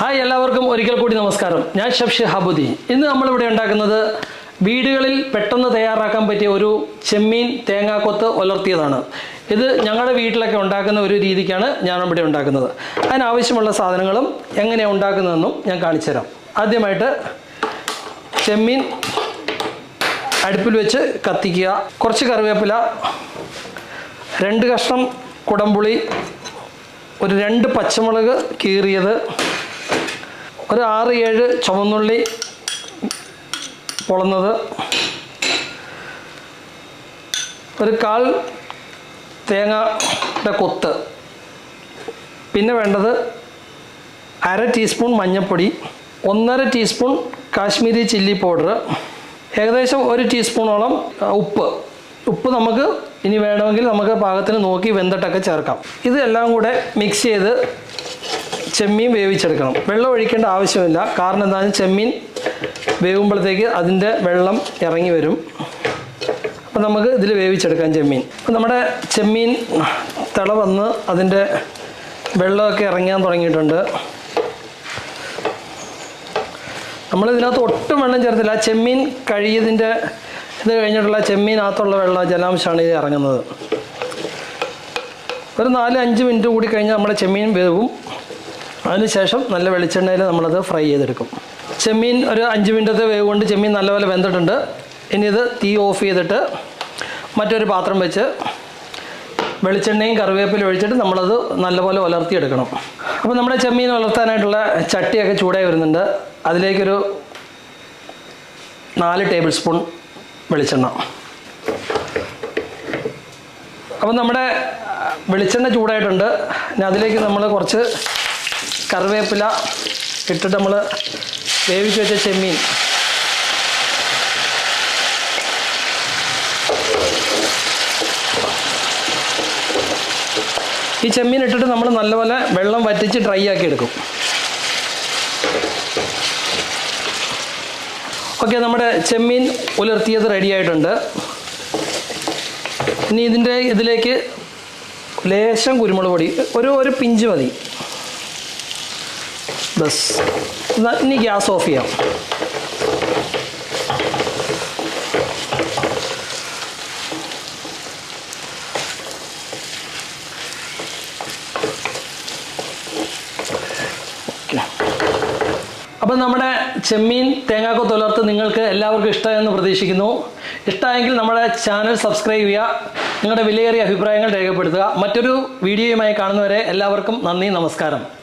Hi എല്ലാവർക്കും ഒരിക്കൽ കൂടി നമസ്കാരം. ഞാൻ ഷബ്ഷി ഹബുദി. ഇന്ന് നമ്മളിവിടെ ഉണ്ടാക്കുന്നത് വീടുകളിൽ പെട്ടെന്ന് തയ്യാറാക്കാൻ പറ്റിയ ഒരു ചെമ്മീൻ തേങ്ങാക്കൊത്ത് ഉലർത്തിയതാണ് ഇത് ഞങ്ങളുടെ വീട്ടിലൊക്കെ ഉണ്ടാക്കുന്ന ഒരു രീതിക്കാണ് ഞാൻ ഇവിടെ ഉണ്ടാക്കുന്നത്. അതിനാവശ്യമുള്ള സാധനങ്ങളും എങ്ങനെയാണ് ഉണ്ടാക്കുന്നതെന്നും ഞാൻ കാണിച്ചുതരാം ആദ്യമായിട്ട് ചെമ്മീൻ അടുപ്പിൽ വെച്ച് കത്തിക്കുക. കുറച്ച് കറിവേപ്പില രണ്ട് കഷ്ണം കുടംപുളി ഒരു രണ്ട് പച്ചമുളക് കീറിയത് ഒരു ആറ് ഏഴ് ചുവന്നുള്ളി പൊളന്നത് ഒരു കാൽ തേങ്ങയുടെ കൊത്ത്. പിന്നെ വേണ്ടത് അര ടീസ്പൂൺ മഞ്ഞൾപ്പൊടി ഒന്നര ടീസ്പൂൺ കാശ്മീരി ചില്ലി പൗഡർ ഏകദേശം ഒരു ടീസ്പൂണോളം ഉപ്പ്. ഉപ്പ് നമുക്ക് ഇനി വേണമെങ്കിൽ നമുക്ക് പാകത്തിന് നോക്കി വെന്തിട്ടൊക്കെ ചേർക്കാം. ഇതെല്ലാം കൂടെ മിക്സ് ചെയ്ത് ചെമ്മീൻ വേവിച്ചെടുക്കണം. വെള്ളം ഒഴിക്കേണ്ട ആവശ്യമില്ല. കാരണം എന്താണെന്ന് ചെമ്മീൻ വേവുമ്പോഴത്തേക്ക് അതിന്റെ വെള്ളം ഇറങ്ങി വരും. അപ്പം നമുക്ക് ഇതിൽ വേവിച്ചെടുക്കാം ചെമ്മീൻ. അപ്പം നമ്മുടെ ചെമ്മീൻ തിള വന്ന് അതിന്റെ വെള്ളമൊക്കെ ഇറങ്ങാൻ തുടങ്ങിയിട്ടുണ്ട്. നമ്മളിതിനകത്ത് ഒട്ടും വെള്ളം ചേർത്തില്ല. ചെമ്മീൻ കഴിയതിന്റെ ഇത് കഴിഞ്ഞിട്ടുള്ള ചെമ്മീനകത്തുള്ള വെള്ളം ജലാംശമാണ് ഇത് ഇറങ്ങുന്നത്. ഒരു നാല് അഞ്ച് മിനിറ്റ് കൂടി കഴിഞ്ഞാൽ നമ്മുടെ ചെമ്മീൻ വേവും. അതിനുശേഷം നല്ല വെളിച്ചെണ്ണയിൽ നമ്മളത് ഫ്രൈ ചെയ്തെടുക്കും. ചെമ്മീൻ ഒരു അഞ്ച് മിനിറ്റത്തെ വേവ് കൊണ്ട് ചെമ്മീൻ നല്ലപോലെ വെന്തിട്ടുണ്ട്. ഇനി ഇത് തീ ഓഫ് ചെയ്തിട്ട് മറ്റൊരു പാത്രം വെച്ച് വെളിച്ചെണ്ണയും കറിവേപ്പിലും ഒഴിച്ചിട്ട് നമ്മളത് നല്ലപോലെ ഉലർത്തിയെടുക്കണം അപ്പോൾ നമ്മുടെ ചെമ്മീൻ ഉലർത്താനായിട്ടുള്ള ചട്ടിയൊക്കെ ചൂടായി വരുന്നുണ്ട്. അതിലേക്കൊരു നാല് ടേബിൾ സ്പൂൺ വെളിച്ചെണ്ണ. അപ്പം നമ്മുടെ വെളിച്ചെണ്ണ ചൂടായിട്ടുണ്ട്. അതിലേക്ക് നമ്മൾ കുറച്ച് കറിവേപ്പില ഇട്ടിട്ട് നമ്മൾ വേവിച്ച് വെച്ച ചെമ്മീൻ. ഈ ചെമ്മീൻ ഇട്ടിട്ട് നമ്മൾ നല്ലപോലെ വെള്ളം വറ്റിച്ച് ഡ്രൈ ആക്കി എടുക്കും. ഓക്കെ നമ്മുടെ ചെമ്മീൻ ഉലർത്തിയത് റെഡി ആയിട്ടുണ്ട്. ഇനി ഇതിന്റെ ഇതിലേക്ക് ലേശം കുരുമുളക് പൊടി ഒരു ഒരു പിഞ്ച് മതി. എന്നാ ഇനി ഗ്യാസ് ഓഫ് ചെയ്യാം അപ്പം നമ്മുടെ ചെമ്മീൻ തേങ്ങാക്കൊത്ത് ഉലർത്ത് നിങ്ങൾക്ക് എല്ലാവർക്കും ഇഷ്ടമെന്ന് പ്രതീക്ഷിക്കുന്നു. ഇഷ്ടമായെങ്കിൽ നമ്മുടെ ചാനൽ സബ്സ്ക്രൈബ് ചെയ്യുക നിങ്ങളുടെ വിലയേറിയ അഭിപ്രായങ്ങൾ രേഖപ്പെടുത്തുക. മറ്റൊരു വീഡിയോയുമായി കാണുന്നവരെ എല്ലാവർക്കും നന്ദി നമസ്കാരം.